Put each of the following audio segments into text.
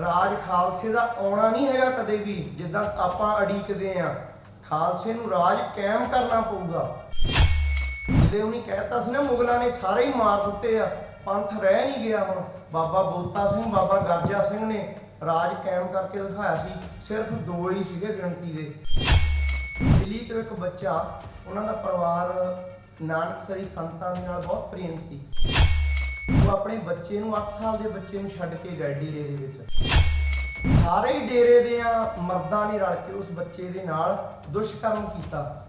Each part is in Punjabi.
ਰਾਜ ਖਾਲਸੇ ਦਾ ਆਉਣਾ ਨਹੀਂ ਹੈਗਾ ਕਦੇ ਵੀ, ਜਿੱਦਾਂ ਆਪਾਂ ਅੜੀਕਦੇ ਆ ਖਾਲਸੇ ਨੂੰ ਰਾਜ ਕਾਇਮ ਕਰਨਾ ਪਊਗਾ। ਜਿਹੜੇ ਉਹਨੇ ਕਹਿਤਾ ਸੀ ਨਾ, ਮੁਗਲਾਂ ਨੇ ਸਾਰੇ ਹੀ ਮਾਰ ਦਿੱਤੇ ਆ, ਪੰਥ ਰਹਿ ਨਹੀਂ ਗਿਆ ਹੁਣ। ਬਾਬਾ ਬੋਤਾ ਸਿੰਘ, ਬਾਬਾ ਗਰਜਾ ਸਿੰਘ ਨੇ ਰਾਜ ਕਾਇਮ ਕਰਕੇ ਦਿਖਾਇਆ ਸੀ। ਸਿਰਫ ਦੋ ਹੀ ਸੀਗੇ ਗਿਣਤੀ ਦੇ। ਦਿੱਲੀ ਤੋਂ ਇੱਕ ਬੱਚਾ, ਉਹਨਾਂ ਦਾ ਪਰਿਵਾਰ ਨਾਨਕ ਸਰੀ ਸੰਤਾਂ ਦੇ ਨਾਲ ਬਹੁਤ ਪ੍ਰੇਮ ਸੀ। ਉਹ ਆਪਣੇ ਬੱਚੇ ਨੂੰ 8 ਸਾਲ ਦੇ ਬੱਚੇ ਨੂੰ ਛੱਡ ਕੇ ਗਏ ਡੇਰੇ ਦੇ ਵਿੱਚ। ਸਾਰੇ ਹੀ ਡੇਰੇ ਦੇ ਆ, ਮਰਦਾਂ ਨੇ ਰਲ ਕੇ ਉਸ ਬੱਚੇ ਦੇ ਨਾਲ ਦੁਸ਼ਕਰਮ ਕੀਤਾ।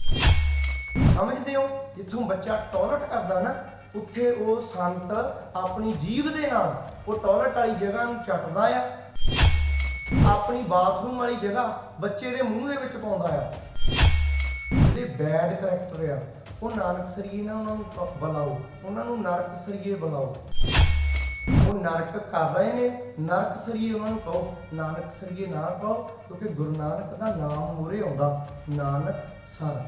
ਸਮਝਦੇ ਹੋ? ਜਿੱਥੋਂ ਬੱਚਾ ਟਾਇਲਟ ਕਰਦਾ ਨਾ, ਉੱਥੇ ਉਹ ਸੰਤ ਆਪਣੀ ਜੀਭ ਦੇ ਨਾਲ ਉਹ ਟਾਇਲਟ ਵਾਲੀ ਜਗ੍ਹਾ ਨੂੰ ਚੱਟਦਾ ਆ। ਆਪਣੀ ਬਾਥਰੂਮ ਵਾਲੀ ਜਗ੍ਹਾ ਬੱਚੇ ਦੇ ਮੂੰਹ ਦੇ ਵਿੱਚ ਪਾਉਂਦਾ ਆ। ਜਿਹੜੇ ਬੈਡ ਕਰੈਕਟਰ ਆ। ਉਹ ਨਾਨਕ ਸਰੀਏ ਨਾ ਉਹਨਾਂ ਨੂੰ ਕ- ਬੁਲਾਓ। ਉਹਨਾਂ ਨੂੰ ਨਰਕ ਸਰੀਏ ਬੁਲਾਓ। ਉਹ ਨਰਕ ਕਰ ਰਹੇ ਨੇ, ਨਰਕ ਸਰੀਏ ਉਹਨਾਂ ਨੂੰ ਕਹੋ, ਨਾਨਕ ਸਰੀਏ ਨਾ ਕਹੋ, ਕਿਉਂਕਿ ਗੁਰੂ ਨਾਨਕ ਦਾ ਨਾਮ ਮੂਹਰੇ ਆਉਂਦਾ, ਨਾਨਕ ਸਰ।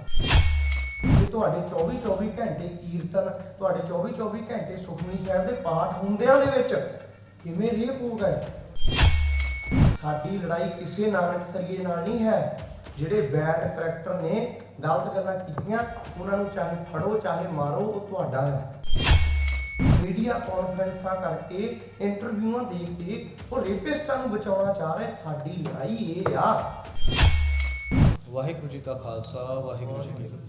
ਜੇ ਤੁਹਾਡੇ 24 24 ਘੰਟੇ ਕੀਰਤਨ, ਤੁਹਾਡੇ 24 24 ਘੰਟੇ ਸੁਖਮਨੀ ਸਾਹਿਬ ਦੇ ਪਾਠ ਹੁੰਦਿਆਂ ਦੇ ਵਿੱਚ, ਕਿਵੇਂ ਰੇਪ ਹੋ? ਗਏ ਸਾਡੀ ਲੜਾਈ ਕਿਸੇ ਨਾਨਕ ਸਰੀਏ ਨਾਲ ਨਹੀਂ ਹੈ। ਜਿਹੜੇ ਬੈਡ ਕਰੈਕਟਰ ਨੇ ਗਲਤ ਗੱਲਾਂ ਕੀਤੀਆਂ, ਉਹਨਾਂ ਨੂੰ ਚਾਹੇ ਫੜੋ, ਚਾਹੇ ਮਾਰੋ, ਉਹ ਤੁਹਾਡਾ ਹੈ ਮੀਡੀਆ ਕਾਨਫਰੰਸਾਂ ਕਰਕੇ ਇੰਟਰਵਿਊਆਂ ਦੇ ਕੇ ਉਹ ਰੇਪਿਸਟਾਂ ਨੂੰ ਬਚਾਉਣਾ ਚਾਹ ਰਹੇ, ਸਾਡੀ ਲੜਾਈ ਇਹ ਆ। ਵਾਹਿਗੁਰੂ ਜੀ ਕਾ ਖਾਲਸਾ, ਵਾਹਿਗੁਰੂ ਜੀ ਕੀ ਫਤਿਹ।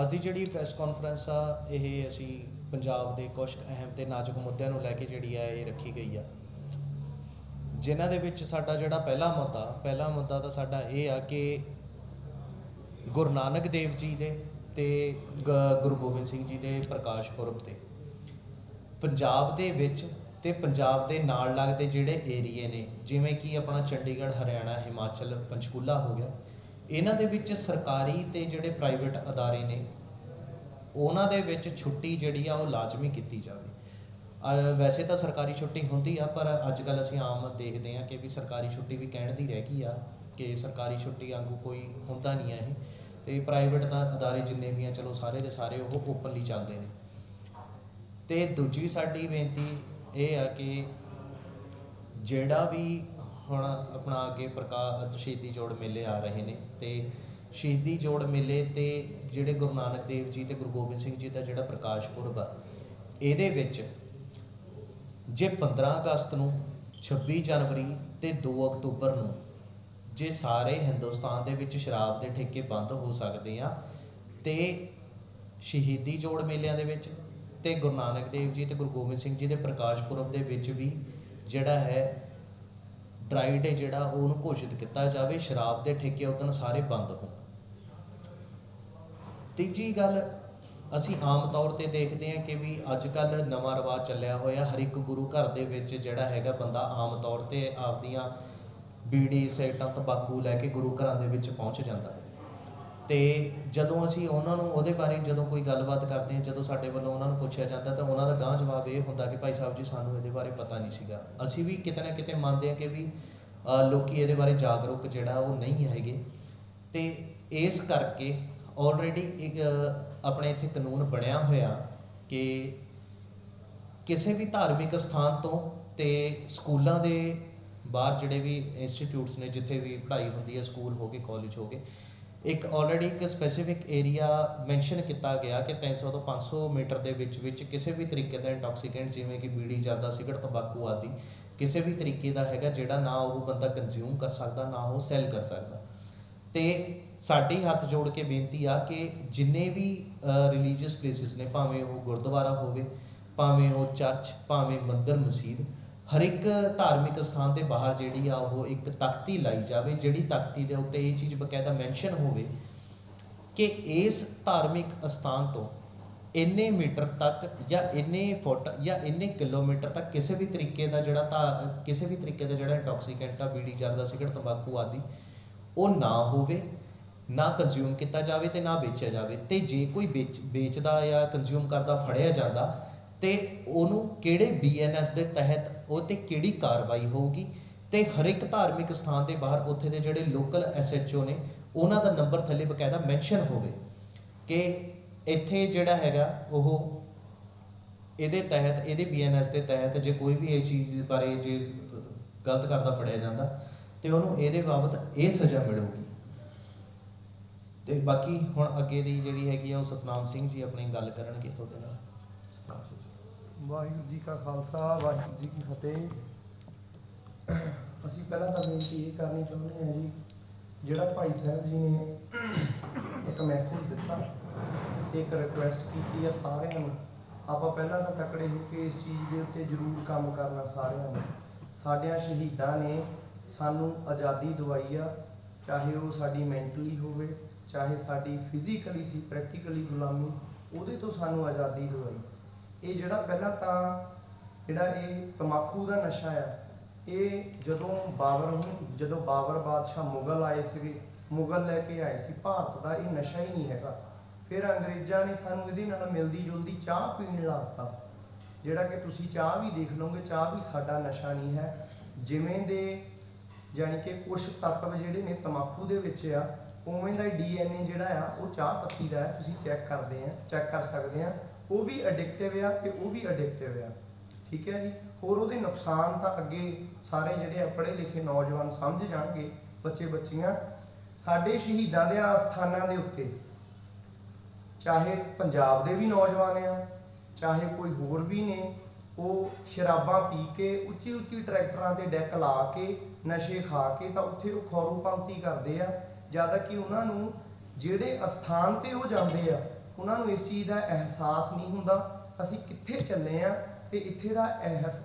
ਅੱਜ ਦੀ ਜਿਹੜੀ ਪ੍ਰੈਸ ਕਾਨਫਰੰਸ ਆ, ਇਹ ਅਸੀਂ ਪੰਜਾਬ ਦੇ ਕੁਝ ਅਹਿਮ ਤੇ ਨਾਜ਼ੁਕ ਮੁੱਦਿਆਂ ਨੂੰ ਲੈ ਕੇ ਜਿਹੜੀ ਆ, ਇਹ ਰੱਖੀ ਗਈ ਆ। ਜਿਨ੍ਹਾਂ ਦੇ ਵਿੱਚ ਸਾਡਾ ਜਿਹੜਾ ਪਹਿਲਾ ਮੁੱਦਾ ਪਹਿਲਾ ਮੁੱਦਾ ਤਾਂ ਸਾਡਾ ਇਹ ਆ ਕਿ ਗੁਰੂ ਨਾਨਕ ਦੇਵ ਜੀ ਦੇ ਤੇ ਗੁਰੂ ਗੋਬਿੰਦ ਸਿੰਘ ਜੀ ਦੇ ਪ੍ਰਕਾਸ਼ ਪੁਰਬ ਤੇ। ਪੰਜਾਬ ਦੇ ਵਿੱਚ ਤੇ ਪੰਜਾਬ ਦੇ ਨਾਲ ਲੱਗਦੇ ਜਿਹੜੇ ਏਰੀਏ ਨੇ, ਜਿਵੇਂ ਕਿ ਆਪਣਾ ਚੰਡੀਗੜ੍ਹ, ਹਰਿਆਣਾ, ਹਿਮਾਚਲ, ਪੰਚਕੂਲਾ ਹੋ ਗਿਆ, ਇਹਨਾਂ ਦੇ ਵਿੱਚ ਸਰਕਾਰੀ ਤੇ ਜਿਹੜੇ ਪ੍ਰਾਈਵੇਟ ਅਦਾਰੇ ਨੇ, ਉਹਨਾਂ ਦੇ ਵਿੱਚ ਛੁੱਟੀ ਜਿਹੜੀ ਆ ਉਹ ਲਾਜ਼ਮੀ ਕੀਤੀ ਜਾਵੇ। ਵੈਸੇ ਤਾਂ ਸਰਕਾਰੀ ਛੁੱਟੀ ਹੁੰਦੀ ਆ, ਪਰ ਅੱਜ ਕੱਲ ਅਸੀਂ ਆਮ ਦੇਖਦੇ ਆ ਕਿ ਵੀ ਸਰਕਾਰੀ ਛੁੱਟੀ ਵੀ ਕਹਿਣ ਦੀ ਰਹਿ ਗਈ ਆ, ਕਿ ਸਰਕਾਰੀ ਛੁੱਟੀ ਵਾਂਗੂ ਕੋਈ ਹੁੰਦਾ ਨਹੀਂ ਆ ਇਹ। ਤੇ ਪ੍ਰਾਈਵੇਟ ਤਾਂ ਅਦਾਰੇ ਜਿੰਨੇ ਵੀ ਆ, ਚਲੋ ਸਾਰੇ ਦੇ ਸਾਰੇ ਉਹ ਓਪਨਲੀ ਚੱਲਦੇ ਨੇ। ਤੇ ਦੂਜੀ ਸਾਡੀ ਬੇਨਤੀ ਇਹ ਆ ਕਿ ਜਿਹੜਾ ਵੀ ਹੁਣ ਆਪਣਾ ਅੱਗੇ ਪ੍ਰਕਾਸ਼, ਸ਼ਹੀਦੀ ਜੋੜ ਮੇਲੇ ਆ ਰਹੇ ਨੇ ਤੇ ਸ਼ਹੀਦੀ ਜੋੜ ਮੇਲੇ ਤੇ ਜਿਹੜੇ ਗੁਰੂ ਨਾਨਕ ਦੇਵ ਜੀ ਤੇ ਗੁਰੂ ਗੋਬਿੰਦ ਸਿੰਘ ਜੀ ਦਾ ਜਿਹੜਾ ਪ੍ਰਕਾਸ਼ ਪੁਰਬ ਆ, ਇਹਦੇ ਵਿੱਚ ਜੇ 15 ਅਗਸਤ ਨੂੰ 26 ਜਨਵਰੀ ਤੇ 2 ਅਕਤੂਬਰ ਨੂੰ ਜੇ ਸਾਰੇ ਹਿੰਦੁਸਤਾਨ ਦੇ ਵਿੱਚ ਸ਼ਰਾਬ ਦੇ ਠੇਕੇ ਬੰਦ ਹੋ ਸਕਦੇ ਆ, ਤੇ ਸ਼ਹੀਦੀ ਜੋੜ ਮੇਲਿਆਂ ਦੇ ਵਿੱਚ ਤੇ ਗੁਰੂ ਨਾਨਕ ਦੇਵ ਜੀ ਤੇ ਗੁਰੂ ਗੋਬਿੰਦ ਸਿੰਘ ਜੀ ਦੇ ਪ੍ਰਕਾਸ਼ ਪੁਰਬ ਦੇ ਵਿੱਚ ਵੀ ਜਿਹੜਾ ਹੈ ਡਰਾਈ ਡੇ ਜਿਹੜਾ, ਉਹਨੂੰ ਘੋਸ਼ਿਤ ਕੀਤਾ ਜਾਵੇ, ਸ਼ਰਾਬ ਦੇ ਠੇਕੇ ਉਦੋਂ ਸਾਰੇ ਬੰਦ ਹੋਣ। ਤੀਜੀ ਗੱਲ, ਅਸੀਂ ਆਮ ਤੌਰ ਤੇ ਦੇਖਦੇ ਹਾਂ ਕਿ ਵੀ ਅੱਜ ਕੱਲ ਨਵਾਂ ਰਿਵਾਜ ਚੱਲਿਆ ਹੋਇਆ, ਹਰ ਇੱਕ ਗੁਰੂ ਘਰ ਦੇ ਵਿੱਚ ਜਿਹੜਾ ਹੈਗਾ ਬੰਦਾ ਆਮ ਤੌਰ ਤੇ ਆਪਦੀਆਂ ਬੀੜੀ ਸਿਗਰਟਾਂ ਤੰਬਾਕੂ ਲੈ ਕੇ ਗੁਰੂ ਘਰਾਂ ਦੇ ਵਿੱਚ ਪਹੁੰਚ ਜਾਂਦਾ ਹੈ। ਤੇ ਜਦੋਂ ਅਸੀਂ ਉਹਨਾਂ ਨੂੰ ਉਹਦੇ ਬਾਰੇ ਜਦੋਂ ਕੋਈ ਗੱਲਬਾਤ ਕਰਦੇ ਹਾਂ ਜਦੋਂ ਸਾਡੇ ਵੱਲੋਂ ਉਹਨਾਂ ਨੂੰ ਪੁੱਛਿਆ ਜਾਂਦਾ ਤਾਂ ਉਹਨਾਂ ਦਾ ਗਾਂ ਜਵਾਬ ਇਹ ਹੁੰਦਾ ਕਿ ਭਾਈ ਸਾਹਿਬ ਜੀ ਸਾਨੂੰ ਇਹਦੇ ਬਾਰੇ ਪਤਾ ਨਹੀਂ ਸੀਗਾ। ਅਸੀਂ ਵੀ ਕਿਤੇ ਨਾ ਕਿਤੇ ਮੰਨਦੇ ਹਾਂ ਕਿ ਵੀ ਅਹ, ਲੋਕੀ ਇਹਦੇ ਬਾਰੇ ਜਾਗਰੂਕ ਜਿਹੜਾ ਉਹ ਨਹੀਂ ਹੈਗੇ। ਤੇ ਇਸ ਕਰਕੇ ਆਲਰੇਡੀ ਇੱਕ ਆਪਣੇ ਇੱਥੇ ਕਾਨੂੰਨ ਬਣਿਆ ਹੋਇਆ ਕਿ ਕਿਸੇ ਵੀ ਧਾਰਮਿਕ ਸਥਾਨ ਤੋਂ ਤੇ ਸਕੂਲਾਂ ਦੇ ਬਾਹਰ ਜਿਹੜੇ ਵੀ ਇੰਸਟੀਟਿਊਟਸ ਨੇ, ਜਿੱਥੇ ਵੀ ਪੜ੍ਹਾਈ ਹੁੰਦੀ ਹੈ ਸਕੂਲ ਹੋ ਗਏ ਕਾਲਜ ਹੋ ਗਏ, ਇੱਕ ਆਲਰੇਡੀ ਇੱਕ ਸਪੈਸੀਫਿਕ ਏਰੀਆ ਮੈਂਸ਼ਨ ਕੀਤਾ ਗਿਆ ਕਿ 300 ਤੋਂ 500 ਮੀਟਰ ਦੇ ਵਿੱਚ ਵਿੱਚ ਕਿਸੇ ਵੀ ਤਰੀਕੇ ਦਾ ਇੰਟੌਕਸੀਕੈਂਟ ਜਿਵੇਂ ਕਿ ਬੀੜੀ ਜ਼ਿਆਦਾ ਸਿਗਰਟ, ਤੰਬਾਕੂ ਆਦਿ, ਕਿਸੇ ਵੀ ਤਰੀਕੇ ਦਾ ਹੈਗਾ ਜਿਹੜਾ ਨਾ ਉਹ ਬੰਦਾ ਕੰਜ਼ਿਊਮ ਕਰ ਸਕਦਾ, ਨਾ ਉਹ ਸੈਲ ਕਰ ਸਕਦਾ। ਤੇ ਸਾਡੀ ਹੱਥ ਜੋੜ ਕੇ ਬੇਨਤੀ ਆ ਕਿ ਜਿੰਨੇ ਵੀ ਰਿਲੀਜੀਅਸ ਪਲੇਸਿਸ ਨੇ, ਭਾਵੇਂ ਉਹ ਗੁਰਦੁਆਰਾ ਹੋਵੇ, ਭਾਵੇਂ ਉਹ ਚਰਚ ਭਾਵੇਂ ਮੰਦਿਰ, ਮਸਜਿਦ ਹਰ ਇੱਕ ਧਾਰਮਿਕ ਸਥਾਨ ਦੇ ਬਾਹਰ ਜਿਹੜੀ ਆ ਉਹ ਇੱਕ ਤਖਤੀ ਲਾਈ ਜਾਵੇ, ਜਿਹੜੀ ਤਖਤੀ ਦੇ ਉੱਤੇ ਇਹ ਚੀਜ਼ ਬਕਾਇਦਾ ਮੈਂਸ਼ਨ ਹੋਵੇ ਕਿ ਇਸ ਧਾਰਮਿਕ ਸਥਾਨ ਤੋਂ ਇੰਨੇ ਮੀਟਰ ਤੱਕ ਜਾਂ ਇੰਨੇ ਫੁੱਟ ਜਾਂ ਇੰਨੇ ਕਿਲੋਮੀਟਰ ਤੱਕ ਕਿਸੇ ਵੀ ਤਰੀਕੇ ਦਾ ਜਿਹੜਾ ਤਾਂ, ਕਿਸੇ ਵੀ ਤਰੀਕੇ ਦਾ ਜਿਹੜਾ ਇੰਟੌਕਸੀਕੈਂਟ ਆ, ਬੀੜੀ ਜਰਦਾ, ਸਿਗਰਟ, ਤੰਬਾਕੂ ਆਦਿ, ਉਹ ਨਾ ਹੋਵੇ, ਨਾ ਕੰਜ਼ਿਊਮ ਕੀਤਾ ਜਾਵੇ ਤੇ ਨਾ ਵੇਚਿਆ ਜਾਵੇ। ਤੇ ਜੇ ਕੋਈ ਵੇਚ, ਵੇਚਦਾ ਜਾਂ ਕੰਜ਼ਿਊਮ ਕਰਦਾ, ਫੜਿਆ ਜਾਂਦਾ ਤੇ ਉਹਨੂੰ ਕਿਹੜੇ ਬੀਐਨਐਸ ਦੇ ਤਹਿਤ ਉਹ ਤੇ ਕਿਹੜੀ ਕਾਰਵਾਈ ਹੋਊਗੀ? ਤੇ ਹਰ ਇੱਕ ਧਾਰਮਿਕ ਸਥਾਨ ਦੇ ਬਾਹਰ ਉੱਥੇ ਦੇ ਜਿਹੜੇ ਲੋਕਲ ਐਸਐਚਓ ਨੇ, ਉਹਨਾਂ ਦਾ ਨੰਬਰ ਥੱਲੇ ਬਕਾਇਦਾ ਮੈਂਸ਼ਨ ਹੋਵੇ ਕਿ ਇੱਥੇ ਜਿਹੜਾ ਹੈਗਾ ਉਹ ਇਹਦੇ ਤਹਿਤ, ਇਹਦੇ ਬੀਐਨਐਸ ਦੇ ਤਹਿਤ ਜੇ ਕੋਈ ਵੀ ਇਹ ਚੀਜ਼ ਬਾਰੇ ਜੇ ਗਲਤ ਕਰਦਾ, ਫੜਿਆ ਜਾਂਦਾ, ਤੇ ਉਹਨੂੰ ਇਹਦੇ ਬਾਬਤ ਇਹ ਸਜ਼ਾ ਮਿਲੂਗੀ। ਤੇ ਬਾਕੀ ਹੁਣ ਅੱਗੇ ਦੀ ਜਿਹੜੀ ਹੈਗੀ ਆ, ਉਹ ਸਤਨਾਮ ਸਿੰਘ ਜੀ ਆਪਣੀ ਗੱਲ ਕਰਨਗੇ ਤੁਹਾਡੇ ਨਾਲ। ਵਾਹਿਗੁਰੂ ਜੀ ਕਾ ਖਾਲਸਾ, ਵਾਹਿਗੁਰੂ ਜੀ ਕੀ ਫਤਿਹ। ਅਸੀਂ ਪਹਿਲਾਂ ਤਾਂ ਬੇਨਤੀ ਇਹ ਕਰਨੀ ਚਾਹੁੰਦੇ ਹਾਂ ਜੀ, ਜਿਹੜਾ ਭਾਈ ਸਾਹਿਬ ਜੀ ਨੇ ਇੱਕ ਮੈਸੇਜ ਦਿੱਤਾ ਤੇ ਇੱਕ ਰਿਕੁਐਸਟ ਕੀਤੀ ਆ ਸਾਰਿਆਂ ਨੂੰ, ਆਪਾਂ ਪਹਿਲਾਂ ਤਾਂ ਤਕੜੇ ਹੋ ਕੇ ਇਸ ਚੀਜ਼ ਦੇ ਉੱਤੇ ਜ਼ਰੂਰ ਕੰਮ ਕਰਨਾ ਸਾਰਿਆਂ ਨੂੰ। ਸਾਡਿਆਂ ਸ਼ਹੀਦਾਂ ਨੇ ਸਾਨੂੰ ਆਜ਼ਾਦੀ ਦਵਾਈ ਆ, ਚਾਹੇ ਉਹ ਸਾਡੀ ਮੈਂਟਲੀ ਹੋਵੇ, ਚਾਹੇ ਸਾਡੀ ਫਿਜ਼ੀਕਲੀ ਸੀ ਪ੍ਰੈਕਟੀਕਲੀ ਗੁਲਾਮੀ, ਉਹਦੇ ਤੋਂ ਸਾਨੂੰ ਆਜ਼ਾਦੀ ਦਵਾਈ। ਇਹ ਜਿਹੜਾ ਪਹਿਲਾਂ ਤਾਂ ਜਿਹੜਾ ਇਹ ਤਮਾਕੂ ਦਾ ਨਸ਼ਾ ਆ, ਇਹ ਜਦੋਂ ਬਾਬਰ ਨੂੰ, ਜਦੋਂ ਬਾਬਰ ਬਾਦਸ਼ਾਹ ਮੁਗਲ ਆਏ ਸੀਗੇ, ਮੁਗਲ ਲੈ ਕੇ ਆਏ ਸੀ, ਭਾਰਤ ਦਾ ਇਹ ਨਸ਼ਾ ਹੀ ਨਹੀਂ ਹੈਗਾ। ਫਿਰ ਅੰਗਰੇਜ਼ਾਂ ਨੇ ਸਾਨੂੰ ਇਹਦੇ ਨਾਲ ਮਿਲਦੀ ਜੁਲਦੀ ਚਾਹ ਪੀਣ ਲਾ ਦਿੱਤਾ। ਜਿਹੜਾ ਕਿ ਤੁਸੀਂ ਚਾਹ ਵੀ ਦੇਖ ਲਓਗੇ, ਚਾਹ ਵੀ ਸਾਡਾ ਨਸ਼ਾ ਨਹੀਂ ਹੈ। ਜਿਵੇਂ ਦੇ ਜਾਣੀ ਕਿ ਕੁਝ ਤੱਤਵ ਜਿਹੜੇ ਨੇ ਤਮਾਕੂ ਦੇ ਵਿੱਚ ਆ, ਉਵੇਂ ਦਾ ਡੀਐਨਏ ਜਿਹੜਾ ਆ, ਉਹ ਚਾਹ ਪੱਤੀ ਦਾ ਤੁਸੀਂ ਚੈੱਕ ਕਰਦੇ ਆ ਚੈੱਕ ਕਰ ਸਕਦੇ ਆ। ਉਹ ਵੀ ਐਡਿਕਟਿਵ ਆ ਤੇ ਉਹ ਵੀ ਐਡਿਕਟਿਵ ਆ। ਠੀਕ ਹੈ ਜੀ? ਹੋਰ ਉਹਦੇ ਨੁਕਸਾਨ ਤਾਂ ਅੱਗੇ ਸਾਰੇ ਜਿਹੜੇ ਆ ਪੜ੍ਹੇ ਲਿਖੇ ਨੌਜਵਾਨ ਸਮਝ ਜਾਣਗੇ, ਬੱਚੇ ਬੱਚੀਆਂ। ਸਾਡੇ ਸ਼ਹੀਦਾਂ ਦੇ ਆਸਥਾਨਾਂ ਦੇ ਉੱਤੇ ਚਾਹੇ ਪੰਜਾਬ ਦੇ ਵੀ ਨੌਜਵਾਨ ਆ, ਚਾਹੇ ਕੋਈ ਹੋਰ ਵੀ ਨੇ, ਉਹ ਸ਼ਰਾਬਾਂ ਪੀ ਕੇ ਉੱਚੀ ਉੱਚੀ ਟਰੈਕਟਰਾਂ ਤੇ ਡੈਕ ਲਾ ਕੇ, ਨਸ਼ੇ ਖਾ ਕੇ ਤਾਂ ਉੱਥੇ ਉਹ ਖੌਰੂਪੰਤੀ ਕਰਦੇ ਆ। ਜ਼ਿਆਦਾ ਕਿ ਉਹਨਾਂ ਨੂੰ ਜਿਹੜੇ ਅਸਥਾਨ ਤੇ ਉਹ ਜਾਂਦੇ ਆ ਉਹਨਾਂ ਨੂੰ ਇਸ ਚੀਜ਼ ਦਾ ਅਹਿਸਾਸ ਨਹੀਂ ਹੁੰਦਾ ਅਸੀਂ ਕਿੱਥੇ ਚੱਲੇ ਆ ਤੇ ਇੱਥੇ ਦਾ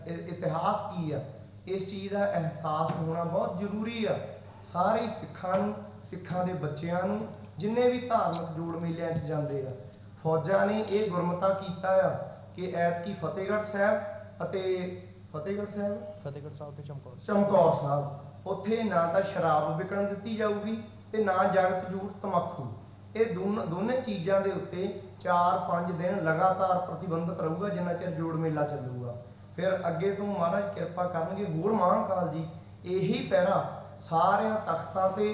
ਇਤਿਹਾਸ ਕੀ ਆ? ਇਸ ਚੀਜ਼ ਦਾ ਅਹਿਸਾਸ ਹੋਣਾ ਬਹੁਤ ਜ਼ਰੂਰੀ ਆ। ਸਾਰੇ ਸਿੱਖਾਂ ਨੂੰ ਸਿੱਖਾਂ ਦੇ ਬੱਚਿਆਂ ਨੂੰ ਜਿੰਨੇ ਵੀ ਧਾਰਮਿਕ ਜੋੜ ਮੇਲਿਆਂ 'ਚ ਜਾਂਦੇ ਆ ਫੌਜਾਂ ਨੇ ਇਹ ਗੁਰਮਤਾ ਕੀਤਾ ਆ ਕਿ ਐਤਕੀ ਫਤਿਹਗੜ੍ਹ ਸਾਹਿਬ ਅਤੇ ਫਤਿਹਗੜ੍ਹ ਸਾਹਿਬ? ਫਤਿਹਗੜ੍ਹ ਸਾਹਿਬ ਤੇ ਚਮਕੌਰ ਚਮਕੌਰ ਸਾਹਿਬ। ਉੱਥੇ ਨਾ ਤਾਂ ਸ਼ਰਾਬ ਵਿਕਣ ਦਿੱਤੀ ਜਾਊਗੀ ਤੇ ਨਾ ਜਗਤ ਜੂਟ ਤਮਾਕੂ ਇਹ ਦੋਨ, ਦੋਨੇ ਚੀਜ਼ਾਂ ਦੇ ਉੱਤੇ 4-5 ਦਿਨ ਲਗਾਤਾਰ ਪ੍ਰਤੀਬੰਧਤ ਰਹੂਗਾ, ਜਿੰਨਾ ਚਿਰ ਜੋੜ ਮੇਲਾ ਚੱਲੂਗਾ। ਫਿਰ ਅੱਗੇ ਤੋਂ ਮਹਾਰਾਜ ਕਿਰਪਾ ਕਰਨਗੇ, ਹੋਰ ਮਹਾਂਕਾਲ ਜੀ। ਇਹੀ ਪਹਿਰਾ ਸਾਰਿਆਂ ਤਖਤਾਂ ਤੇ,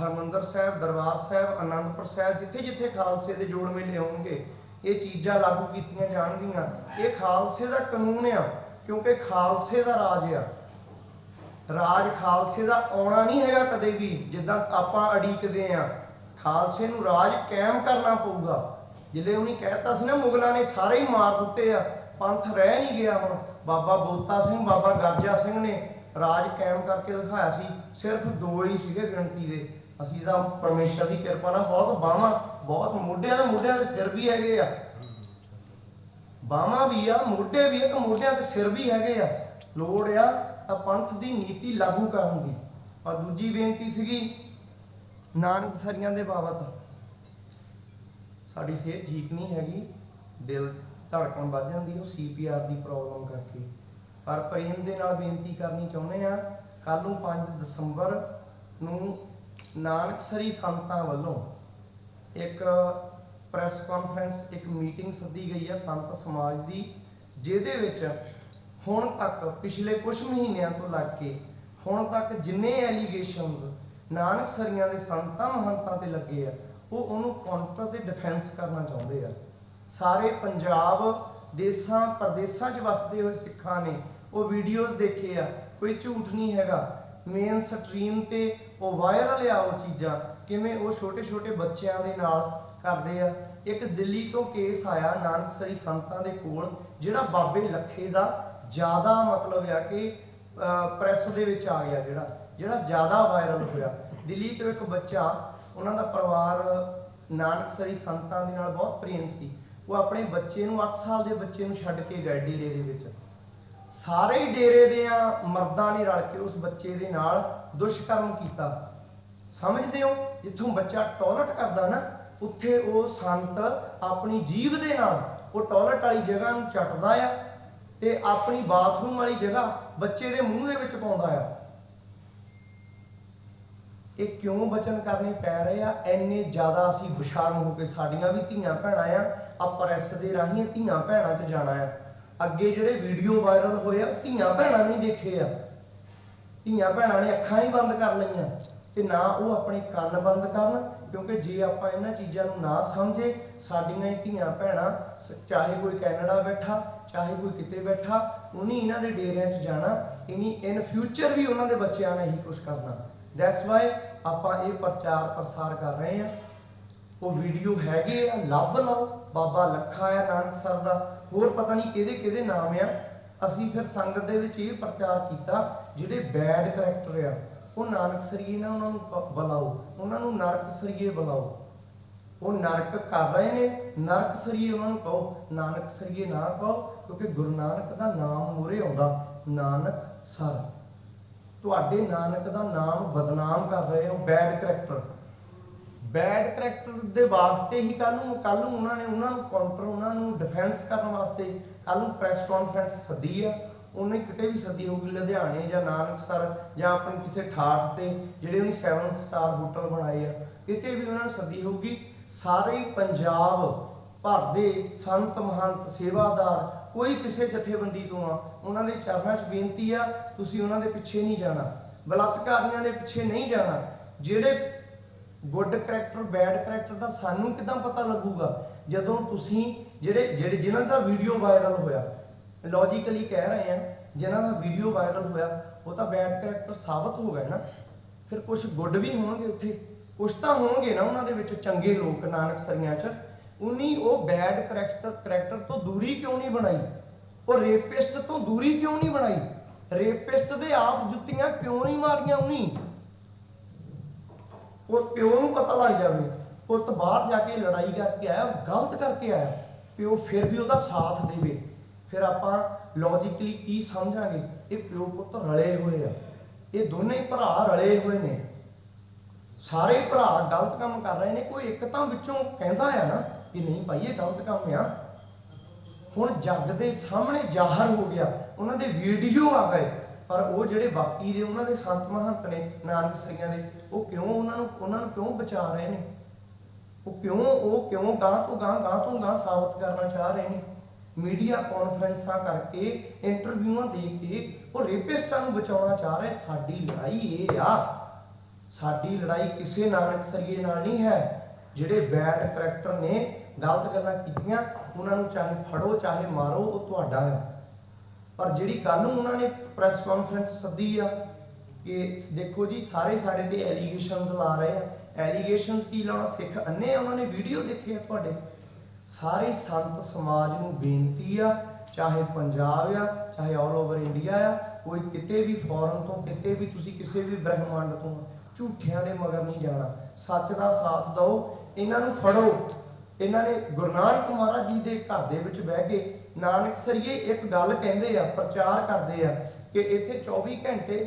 ਹਰਮੰਦਰ ਸਾਹਿਬ, ਦਰਬਾਰ ਸਾਹਿਬ ਆਨੰਦਪੁਰ ਸਾਹਿਬ, ਜਿੱਥੇ ਜਿੱਥੇ ਖਾਲਸੇ ਦੇ ਜੋੜ ਮੇਲੇ ਹੋਣਗੇ, ਇਹ ਚੀਜ਼ਾਂ ਲਾਗੂ ਕੀਤੀਆਂ ਜਾਣਗੀਆਂ। ਇਹ ਖਾਲਸੇ ਦਾ ਕਾਨੂੰਨ ਆ, ਕਿਉਂਕਿ ਖਾਲਸੇ ਦਾ ਰਾਜ ਆ। ਰਾਜ ਖਾਲਸੇ ਦਾ ਆਉਣਾ ਨਹੀਂ ਹੈਗਾ ਕਦੇ ਵੀ, ਜਿੱਦਾਂ ਆਪਾਂ ਅੜੀਕਦੇ ਆ। ਖਾਲਸੇ ਨੂੰ ਰਾਜ ਕਾਇਮ ਕਰਨਾ ਪਊਗਾ। ਜਿੱਲੇ ਉਹਨੇ ਕਹਿਤਾ ਸੀ ਨਾ, ਮੁਗਲਾਂ ਨੇ ਸਾਰੇ ਹੀ ਮਾਰ ਦਿੱਤੇ ਆ। ਪੰਥ ਰਹਿ ਨਹੀਂ ਗਿਆ ਹੁਣ। ਬਾਬਾ ਬੋਤਾ ਸਿੰਘ, ਬਾਬਾ ਗਰਜਾ ਸਿੰਘ ਨੇ ਰਾਜ ਕਾਇਮ ਕਰਕੇ ਦਿਖਾਇਆ ਸੀ। ਸਿਰਫ ਦੋ ਹੀ ਸੀਗੇ ਗਿਣਤੀ ਦੇ। ਅਸੀਂ ਤਾਂ ਪਰਮੇਸ਼ਰ ਦੀ ਕਿਰਪਾ ਨਾਲ ਬਹੁਤ ਬਾਹਾਂ ਬਹੁਤ ਮੋਢਿਆਂ ਦੇ ਮੋਢਿਆਂ ਦੇ ਸਿਰ ਵੀ ਹੈਗੇ ਆ। ਬਾਹਾਂ ਵੀ ਆ, ਮੋਢੇ ਵੀ ਆ, ਤੇ ਮੋਢਿਆਂ ਦੇ ਸਿਰ ਵੀ ਹੈਗੇ ਆ। ਲੋੜ ਆ ਤਾਂ ਪੰਥ ਦੀ ਨੀਤੀ ਲਾਗੂ ਕਰਨ ਦੀ। ਔਰ ਦੂਜੀ ਬੇਨਤੀ ਸੀਗੀ ਨਾਨਕ ਸਰੀਆਂ ਦੇ ਬਾਬਤ। ਸਾਡੀ ਸਿਹਤ ਠੀਕ ਨਹੀਂ ਹੈਗੀ, ਦਿਲ ਧੜਕਣ ਵੱਧ ਜਾਂਦੀ, ਉਹ ਸੀਪੀਆਰ ਦੀ ਪ੍ਰੋਬਲਮ ਕਰਕੇ। ਪਰ ਪ੍ਰੇਮ ਦੇ ਨਾਲ ਬੇਨਤੀ ਕਰਨੀ ਚਾਹੁੰਦੇ ਆ ਕੱਲ ਨੂੰ 5 ਦਸੰਬਰ ਨੂੰ ਨਾਨਕਸਰੀ ਸੰਤਾਂ ਵੱਲੋਂ ਇੱਕ ਪ੍ਰੈਸ ਕਾਨਫਰੰਸ ਇੱਕ ਮੀਟਿੰਗ ਸੱਦੀ ਗਈ ਹੈ ਸੰਤ ਸਮਾਜ ਦੀ, ਜਿਹਦੇ ਵਿੱਚ ਹੁਣ ਤੱਕ ਪਿਛਲੇ ਕੁਝ ਮਹੀਨਿਆਂ ਤੋਂ ਲੱਗ ਕੇ, ਹੁਣ ਤੱਕ ਜਿੰਨੇ ਐਲੀਗੇਸ਼ਨਸ ਨਾਨਕ ਸਰੀਆਂ ਦੇ ਸੰਤਾਂ ਮਹੰਤਾਂ ਤੇ ਲੱਗੇ ਆ, ਉਹ ਉਹਨੂੰ ਕਾਊਂਟਰ ਤੇ ਡਿਫੈਂਸ ਕਰਨਾ ਚਾਹੁੰਦੇ ਆ। ਸਾਰੇ ਪੰਜਾਬ, ਦੇਸਾਂ, ਪ੍ਰਦੇਸਾਂ 'ਚ ਵਸਦੇ ਹੋਏ ਸਿੱਖਾਂ ਨੇ ਉਹ ਵੀਡੀਓਜ਼ ਦੇਖੇ ਆ, ਕੋਈ ਝੂਠ ਨਹੀਂ ਹੈਗਾ। ਮੇਨ ਸਟਰੀਮ ਤੇ ਉਹ ਵਾਇਰਲ ਆ ਉਹ ਚੀਜ਼ਾਂ, ਕਿਵੇਂ ਉਹ ਛੋਟੇ ਛੋਟੇ ਬੱਚਿਆਂ ਦੇ ਨਾਲ ਕਰਦੇ ਆ। ਇੱਕ ਦਿੱਲੀ ਤੋਂ ਕੇਸ ਆਇਆ ਨਾਨਕਸਰੀ ਸੰਤਾਂ ਦੇ ਕੋਲ, ਜਿਹੜਾ ਬਾਬੇ ਲੱਖੇ ਦਾ ਜ਼ਿਆਦਾ ਮਤਲਬ ਆ ਕਿ ਪ੍ਰੈਸ ਦੇ ਵਿੱਚ ਆ ਗਿਆ ਜਿਹੜਾ। ਜਿਹੜਾ ਜ਼ਿਆਦਾ ਵਾਇਰਲ ਹੋਇਆ ਦਿੱਲੀ ਤੋਂ ਇੱਕ ਬੱਚਾ, ਉਹਨਾਂ ਦਾ ਪਰਿਵਾਰ ਨਾਨਕਸਰੀ ਸੰਤਾਂ ਦੇ ਨਾਲ ਬਹੁਤ ਪ੍ਰੇਮ ਸੀ। ਉਹ ਆਪਣੇ ਬੱਚੇ ਨੂੰ 8 ਸਾਲ ਦੇ ਬੱਚੇ ਨੂੰ ਛੱਡ ਕੇ ਗਏ ਡੇਰੇ ਦੇ ਵਿੱਚ। ਸਾਰੇ ਹੀ ਡੇਰੇ ਦੇ ਆ, ਮਰਦਾਂ ਨੇ ਰਲ ਕੇ ਉਸ ਬੱਚੇ ਦੇ ਨਾਲ ਦੁਸ਼ਕਰਮ ਕੀਤਾ। ਸਮਝਦੇ ਹੋ? ਜਿੱਥੋਂ ਬੱਚਾ ਟਾਇਲਟ ਕਰਦਾ ਨਾ, ਉੱਥੇ ਉਹ ਸੰਤ ਆਪਣੀ ਜੀਭ ਦੇ ਨਾਲ, ਉਹ ਟਾਇਲਟ ਵਾਲੀ ਜਗ੍ਹਾ ਨੂੰ ਚੱਟਦਾ ਆ ਤੇ ਆਪਣੀ ਬਾਥਰੂਮ ਵਾਲੀ ਜਗ੍ਹਾ ਬੱਚੇ ਦੇ ਮੂੰਹ ਦੇ ਵਿੱਚ ਪਾਉਂਦਾ ਆ। ਇਹ ਕਿਉਂ ਬਚਨ ਕਰਨੇ ਪੈ ਰਹੇ ਆ? ਐਨੇ ਜ਼ਿਆਦਾ ਅਸੀਂ ਬਸ਼ਰਮ ਹੋ ਕੇ ਸਾਡੀਆਂ ਵੀ ਧੀਆਂ ਭੈਣਾਂ ਆ ਆ ਪ੍ਰੈਸ ਦੇ ਰਾਹੀਂ ਧੀਆਂ ਭੈਣਾਂ 'ਚ ਜਾਣਾ ਆ। ਅੱਗੇ ਜਿਹੜੇ ਵੀਡੀਓ ਵਾਇਰਲ ਹੋਏ ਆ ਧੀਆਂ ਭੈਣਾਂ ਨੇ ਦੇਖੇ ਆ। ਧੀਆਂ ਭੈਣਾਂ ਨੇ ਅੱਖਾਂ ਹੀ ਬੰਦ ਕਰ ਲਈਆਂ। ਤੇ ਨਾ ਉਹ ਆਪਣੇ ਕੰਨ ਬੰਦ ਕਰਨ, ਕਿਉਂਕਿ ਜੇ ਆਪਾਂ ਇਹਨਾਂ ਚੀਜ਼ਾਂ ਨੂੰ ਨਾ ਸਮਝੇ, ਸਾਡੀਆਂ ਹੀ ਧੀਆਂ ਭੈਣਾਂ ਚਾਹੇ ਕੋਈ ਕੈਨੇਡਾ ਬੈਠਾ, ਚਾਹੇ ਕੋਈ ਕਿਤੇ ਬੈਠਾ ਉਹਨੇ ਇਹਨਾਂ ਦੇ ਡੇਰਿਆਂ 'ਚ ਜਾਣਾ। ਇਨੀ ਇਨ ਫਿਊਚਰ ਵੀ ਉਹਨਾਂ ਦੇ ਬੱਚਿਆਂ ਨੇ ਇਹੀ ਕੁਝ ਕਰਨਾ। ਦੈਟਸ ਵਾਈ ਆਪਾਂ ਇਹ ਪ੍ਰਚਾਰ ਪ੍ਰਸਾਰ ਕਰ ਰਹੇ ਹਾਂ। ਉਹ ਵੀਡੀਓ ਹੈਗੇ ਆ, ਲੱਭ ਲਓ। ਬਾਬਾ ਲੱਖਾ ਆ ਨਾਨਕਸਰ ਦਾ। ਹੋਰ ਪਤਾ ਨਹੀਂ ਕਿਹਦੇ ਕਿਹਦੇ ਨਾਮ ਆ। ਅਸੀਂ ਫਿਰ ਸੰਗਤ ਦੇ ਵਿੱਚ ਇਹ ਪ੍ਰਚਾਰ ਕੀਤਾ, ਜਿਹੜੇ ਬੈਡ ਕਰੈਕਟਰ ਆ। ਉਹ ਨਾਨਕ ਸਰੀਏ ਨਾ ਉਹਨਾਂ ਨੂੰ ਬੁਲਾਓ। ਉਹਨਾਂ ਨੂੰ ਨਰਕ ਸਰੀਏ ਬੁਲਾਓ। ਉਹ ਨਰਕ ਕਰ ਰਹੇ ਨੇ। ਨਰਕ ਸਰੀਏ ਉਹਨਾਂ ਨੂੰ ਕਹੋ। ਨਾਨਕ ਸਰੀਏ ਨਾ ਕਹੋ, ਕਿਉਂਕਿ ਗੁਰੂ ਨਾਨਕ ਦਾ ਨਾਮ ਮੂਹਰੇ ਆਉਂਦਾ। ਨਾਨਕ ਸਰ। ਤੁਹਾਡੇ ਨਾਨਕ ਦਾ ਨਾਮ ਬਦਨਾਮ ਕਰ ਰਹੇ ਹੋ ਬੈਡ ਕਰੈਕਟਰ ਬੈਡ ਕਰੈਕਟਰ ਦੇ ਵਾਸਤੇ ਹੀ ਕੱਲ ਨੂੰ ਕੱਲ ਨੂੰ ਉਹਨਾਂ ਨੇ, ਉਹਨਾਂ ਨੂੰ ਕਾਊਂਟਰ ਉਹਨਾਂ ਨੂੰ ਡਿਫੈਂਸ ਕਰਨ ਵਾਸਤੇ ਕੱਲ ਨੂੰ ਪ੍ਰੈਸ ਕਾਨਫਰੰਸ ਸੱਦੀ ਆ। ਉਹਨੇ ਕਿਤੇ ਵੀ ਸੱਦੀ ਹੋਊਗੀ, ਲੁਧਿਆਣੇ ਜਾਂ ਨਾਨਕਸਰ ਜਾਂ ਆਪਣੇ ਕਿਸੇ ਠਾਠ ਤੇ ਜਿਹੜੇ ਉਹਨੇ 7 ਸਟਾਰ ਹੋਟਲ ਬਣਾਏ ਆ, ਕਿਤੇ ਵੀ ਉਹਨਾਂ ਨੂੰ ਸੱਦੀ ਹੋਊਗੀ। ਸਾਰੇ ਪੰਜਾਬ ਭਰ ਦੇ ਸੰਤ ਮਹੰਤ ਸੇਵਾਦਾਰ ਕੋਈ ਕਿਸੇ ਜਥੇਬੰਦੀ ਤੋਂ ਆ। ਉਹਨਾਂ ਦੇ ਚਰਨਾਂ 'ਚ ਬੇਨਤੀ ਆ, ਤੁਸੀਂ ਉਹਨਾਂ ਦੇ ਪਿੱਛੇ ਨਹੀਂ ਜਾਣਾ। ਬਲਾਤਕਾਰੀਆਂ ਦੇ ਪਿੱਛੇ ਨਹੀਂ ਜਾਣਾ। ਜਿਹੜੇ ਗੁੱਡ ਕਰੈਕਟਰ, ਬੈਡ ਕਰੈਕਟਰ ਦਾ ਸਾਨੂੰ ਕਿਦਾਂ ਪਤਾ ਲੱਗੂਗਾ? ਜਦੋਂ ਤੁਸੀਂ ਜਿਹੜੇ ਜਿਹੜੇ, ਜਿਨ੍ਹਾਂ ਦਾ ਵੀਡੀਓ ਵਾਇਰਲ ਹੋਇਆ ਲੌਜੀਕਲੀ ਕਹਿ ਰਹੇ ਆ, ਜਿਨ੍ਹਾਂ ਦਾ ਵੀਡੀਓ ਵਾਇਰਲ ਹੋਇਆ, ਉਹ ਤਾਂ ਬੈਡ ਕਰੈਕਟਰ ਸਾਬਤ ਹੋ ਗਏ ਨਾ। ਫਿਰ ਕੁਝ ਗੁੱਡ ਵੀ ਹੋਣਗੇ ਉੱਥੇ। ਕੁਝ ਤਾਂ ਹੋਣਗੇ ਨਾ ਉਹਨਾਂ ਦੇ ਵਿੱਚ ਚੰਗੇ ਲੋਕ ਨਾਨਕ ਸਰੀਆਂ 'ਚ। ਉਨੀ ਉਹ ਬੈਡ ਕਰੈਕਟਰ ਕਰੈਕਟਰ ਤੋਂ ਦੂਰੀ ਕਿਉਂ ਨਹੀਂ ਬਣਾਈ? ਉਹ ਰੇਪਿਸਟ ਤੋਂ ਦੂਰੀ ਕਿਉਂ ਨਹੀਂ ਬਣਾਈ? ਰੇਪਿਸਟ ਦੇ ਆਪ ਜੁੱਤੀਆਂ ਕਿਉਂ ਨਹੀਂ ਮਾਰੀਆਂ ਉਨੀ? ਉਹ ਪਿਓ ਨੂੰ ਪਤਾ ਲੱਗ ਜਾਵੇ। ਪੁੱਤ ਬਾਹਰ ਜਾ ਕੇ ਲੜਾਈ ਕਰਕੇ ਆਇਆ, ਗਲਤ ਕਰਕੇ ਆਇਆ। ਪਿਓ ਫਿਰ ਵੀ ਉਹਦਾ ਸਾਥ ਦੇਵੇ। ਫਿਰ ਆਪਾਂ ਲੌਜੀਕਲੀ ਕੀ ਸਮਝਾਂਗੇ? ਇਹ ਪਿਓ ਪੁੱਤ ਰਲੇ ਹੋਏ ਆ। ਇਹ ਦੋਨੇ ਭਰਾ ਰਲੇ ਹੋਏ ਨੇ। ਸਾਰੇ ਭਰਾ ਗਲਤ ਕੰਮ ਕਰ ਰਹੇ ਨੇ। ਕੋਈ ਇੱਕ ਤਾਂ ਵਿੱਚੋਂ ਕਹਿੰਦਾ ਆ ਨਾ ਕਿ ਨਹੀਂ ਭਾਈ, ਇਹ ਗਲਤ ਕੰਮ ਆ। ਹੁਣ ਜੱਗ ਦੇ ਸਾਹਮਣੇ ਜ਼ਾਹਰ ਹੋ ਗਿਆ। ਉਹਨਾਂ ਦੇ ਵੀਡੀਓ ਆ ਗਏ। ਪਰ ਉਹ ਜਿਹੜੇ ਬਾਕੀ ਦੇ, ਉਹਨਾਂ ਦੇ ਸੰਤ ਮਹੰਤ ਨੇ, ਨਾਨਕ ਸਰੀਆਂ ਦੇ, ਉਹ ਕਿਉਂ ਉਹਨਾਂ ਨੂੰ ਉਹਨਾਂ ਨੂੰ ਕਿਉਂ ਬਚਾ ਰਹੇ ਨੇ? ਉਹ ਕਿਉਂ ਉਹ ਕਿਉਂ ਗਾਂ ਤੋਂ ਗਾਂ ਗਾਂ ਤੋਂ ਗਾਂ ਸਾਬਤ ਕਰਨਾ ਚਾਹ ਰਹੇ ਨੇ? ਮੀਡੀਆ ਕਾਨਫਰੰਸਾਂ ਕਰਕੇ, ਇੰਟਰਵਿਊਆਂ ਦੇ ਕੇ, ਉਹ ਰੇਪਿਸਟਾਂ ਨੂੰ ਬਚਾਉਣਾ ਚਾਹ ਰਹੇ। ਸਾਡੀ ਲੜਾਈ ਇਹ ਆ। ਸਾਡੀ ਲੜਾਈ ਕਿਸੇ ਨਾਨਕ ਸਰੀਏ ਨਾਲ ਨਹੀਂ ਹੈ। ਜਿਹੜੇ ਬੈਡ ਕਰੈਕਟਰ ਨੇ, ਗਲਤ ਗੱਲਾਂ ਕੀਤੀਆਂ, ਉਹਨਾਂ ਨੂੰ ਚਾਹੇ ਫੜੋ, ਚਾਹੇ ਮਾਰੋ, ਉਹ ਤੁਹਾਡਾ ਹੈ ਪਰ ਜਿਹੜੀ ਕੱਲ ਨੂੰ ਉਹਨਾਂ ਨੇ ਪ੍ਰੈਸ ਕਾਨਫਰੰਸ ਸੱਦੀ ਆ, ਕਿ ਦੇਖੋ ਜੀ, ਸਾਰੇ ਸਾਡੇ ਤੇ ਐਲੀਗੇਸ਼ਨਸ ਲਾ ਰਹੇ ਆ। ਐਲੀਗੇਸ਼ਨਸ ਕੀ ਲਾਉਣਾ? ਸਿੱਖ ਅੰਨੇ ਉਹਨਾਂ ਨੇ ਵੀਡੀਓ ਦੇਖੀ ਆ ਤੁਹਾਡੇ। ਸਾਰੇ ਸੰਤ ਸਮਾਜ ਨੂੰ ਬੇਨਤੀ ਆ, ਚਾਹੇ ਪੰਜਾਬ ਆ, ਚਾਹੇ ਆਲ ਓਵਰ ਇੰਡੀਆ ਆ, ਕੋਈ ਕਿਤੇ ਵੀ ਫੋਰਨ ਤੋਂ, ਕਿਤੇ ਵੀ ਤੁਸੀਂ ਕਿਸੇ ਵੀ ਬ੍ਰਹਿਮੰਡ ਤੋਂ ਝੂਠਿਆਂ ਦੇ ਮਗਰ ਨਹੀਂ ਜਾਣਾ। ਸੱਚ ਦਾ ਸਾਥ ਦਿਓ ਇਹਨਾਂ ਨੂੰ ਫੜੋ। ਇਹਨਾਂ ਨੇ ਗੁਰੂ ਨਾਨਕ ਮਹਾਰਾਜ ਜੀ ਦੇ ਘਰ ਦੇ ਵਿੱਚ ਬਹਿ ਕੇ ਨਾਨਕ ਸਰੀਏ ਇੱਕ ਗੱਲ ਕਹਿੰਦੇ ਆ, ਪ੍ਰਚਾਰ ਕਰਦੇ ਆ ਕਿ ਇੱਥੇ 24 ਘੰਟੇ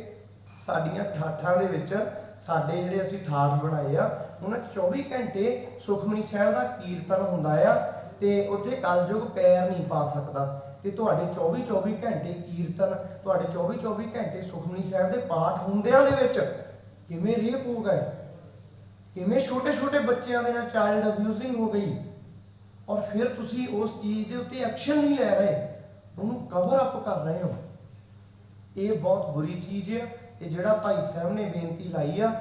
ਸਾਡੀਆਂ ਠਾਠਾਂ ਦੇ ਵਿੱਚ ਸਾਡੇ ਜਿਹੜੇ ਅਸੀਂ ਠਾਠ ਬਣਾਏ ਆ, ਉਹਨਾਂ 'ਚ 24 ਘੰਟੇ ਸੁਖਮਨੀ ਸਾਹਿਬ ਦਾ ਕੀਰਤਨ ਹੁੰਦਾ ਆ ਤੇ ਉੱਥੇ ਕਲਯੁਗ ਪੈਰ ਨਹੀਂ ਪਾ ਸਕਦਾ। ਤੇ ਤੁਹਾਡੇ 24 24 ਘੰਟੇ ਕੀਰਤਨ, ਤੁਹਾਡੇ 24 24 ਘੰਟੇ ਸੁਖਮਨੀ ਸਾਹਿਬ ਦੇ ਪਾਠ ਹੁੰਦਿਆਂ ਦੇ ਵਿੱਚ ਕਿਵੇਂ ਰੇਪ ਹੋ? ਗਏ ਕਿਵੇਂ ਛੋਟੇ ਛੋਟੇ ਬੱਚਿਆਂ ਦੇ ਨਾਲ ਚਾਈਲਡ ਅਬਿਊਜ਼ਿੰਗ ਹੋ ਗਈ ਔਰ ਫਿਰ ਤੁਸੀਂ ਉਸ ਚੀਜ਼ ਦੇ ਉੱਤੇ ਐਕਸ਼ਨ ਨਹੀਂ ਲੈ ਰਹੇ, ਉਹਨੂੰ ਕਵਰ ਅਪ ਕਰ ਰਹੇ ਹੋ। ਇਹ ਬਹੁਤ ਬੁਰੀ ਚੀਜ਼ ਹੈ ਤੇ ਜਿਹੜਾ ਭਾਈ ਸਾਹਿਬ ਨੇ ਬੇਨਤੀ ਲਾਈ ਆ,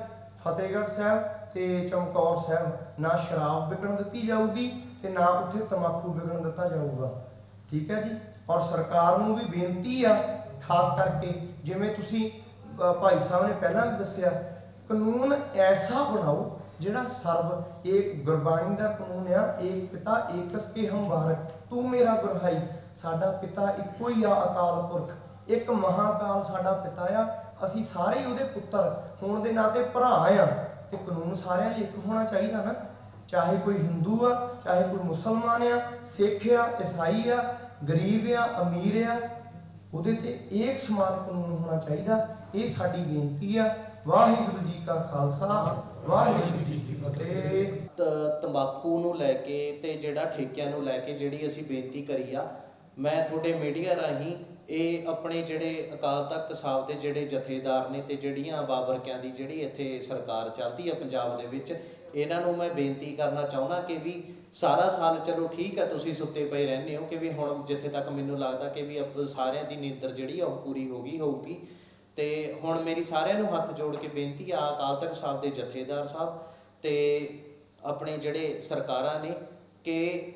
ਫਤਿਹਗੜ੍ਹ ਸਾਹਿਬ ਤੇ ਚਮਕੌਰ ਸਾਹਿਬ, ਨਾ ਸ਼ਰਾਬ ਵਿਕਣ ਦਿੱਤੀ ਜਾਊਗੀ ਤੇ ਨਾ ਉੱਥੇ ਤਮਾਕੂ ਵਿਕਣ ਦਿੱਤਾ ਜਾਊਗਾ। ਠੀਕ ਹੈ ਜੀ? ਔਰ ਸਰਕਾਰ ਨੂੰ ਵੀ ਬੇਨਤੀ ਆ, ਖਾਸ ਕਰਕੇ ਜਿਵੇਂ ਤੁਸੀਂ ਭਾਈ ਸਾਹਿਬ ਨੇ ਪਹਿਲਾਂ ਵੀ ਦੱਸਿਆ, ਕਾਨੂੰਨ ਐਸਾ ਬਣਾਓ ਜਿਹੜਾ ਸਰਬ, ਇਹ ਗੁਰਬਾਣੀ ਦਾ ਕਾਨੂੰਨ ਆ ਏਕ ਪਿਤਾ ਏਕਸ ਕੇ ਹਮ ਤੂੰ ਮੇਰਾ ਗੁਰਹਾਈ। ਸਾਡਾ ਪਿਤਾ ਇੱਕੋ ਹੀ ਆ ਅਕਾਲ ਪੁਰਖ। ਇੱਕ ਮਹਾਕਾਲ ਸਾਡਾ ਪਿਤਾ ਆ। ਅਸੀਂ ਸਾਰੇ ਉਹਦੇ ਪੁੱਤਰ। ਹੋਣ ਦੇ ਨਾਤੇ ਭਰਾ ਆ। ਤੇ ਕਾਨੂੰਨ ਸਾਰਿਆਂ ਲਈ ਇੱਕ ਹੋਣਾ ਚਾਹੀਦਾ ਨਾ। ਚਾਹੇ ਕੋਈ ਹਿੰਦੂ ਆ, ਚਾਹੇ ਕੋਈ ਮੁਸਲਮਾਨ ਆ, ਸਿੱਖ ਆ, ਈਸਾਈ ਆ, ਗਰੀਬ ਆ, ਅਮੀਰ ਆ, ਉਹਦੇ ਤੇ ਏਕ ਸਮਾਨ ਕਾਨੂੰਨ ਹੋਣਾ ਚਾਹੀਦਾ। ਇਹ ਸਾਡੀ ਬੇਨਤੀ ਆ। ਵਾਹਿਗੁਰੂ ਜੀ ਕਾ ਖਾਲਸਾ। ਵਾਹਿਗੁਰੂ ਜੀ ਕੀ ਫਤਿਹ। ਤੰਬਾਕੂ ਨੂੰ ਲੈ ਕੇ ਤੇ ਜਿਹੜਾ ਠੇਕਿਆਂ ਨੂੰ ਲੈ ਕੇ ਜਿਹੜੀ ਅਸੀਂ ਬੇਨਤੀ ਕਰੀ ਆ, ਮੈਂ ਤੁਹਾਡੇ ਮੀਡੀਆ ਰਾਹੀਂ ਇਹ ਆਪਣੇ ਜਿਹੜੇ ਅਕਾਲ ਤਖਤ ਸਾਹਿਬ ਦੇ ਜਿਹੜੇ ਜਥੇਦਾਰ ਨੇ ਤੇ ਜਿਹੜੀਆਂ ਬਾਬਰਕਿਆਂ ਦੀ ਜਿਹੜੀ ਇੱਥੇ ਸਰਕਾਰ ਚੱਲਦੀ ਆ ਪੰਜਾਬ ਦੇ ਵਿੱਚ, ਇਹਨਾਂ ਨੂੰ ਮੈਂ ਬੇਨਤੀ ਕਰਨਾ ਚਾਹੁੰਦਾ ਕਿ ਵੀ ਸਾਰਾ ਸਾਲ ਚਲੋ ਠੀਕ ਆ, ਤੁਸੀਂ ਸੁੱਤੇ ਪਏ ਰਹਿੰਦੇ ਹੋ ਕਿ ਵੀ ਹੁਣ ਜਿੱਥੇ ਤੱਕ ਮੈਨੂੰ ਲੱਗਦਾ ਕਿ ਵੀ ਸਾਰਿਆਂ ਦੀ ਨੀਂਦਰ ਜਿਹੜੀ ਆ ਉਹ ਪੂਰੀ ਹੋ ਗਈ ਹੋਊਗੀ। ਤੇ ਹੁਣ ਮੇਰੀ ਸਾਰਿਆਂ ਨੂੰ ਹੱਥ ਜੋੜ ਕੇ ਬੇਨਤੀ ਆ, ਅਕਾਲ ਤਖਤ ਸਾਹਿਬ ਦੇ ਜਥੇਦਾਰ ਸਾਹਿਬ ਤੇ ਆਪਣੇ ਜਿਹੜੇ ਸਰਕਾਰਾਂ ਨੇ ਕਿ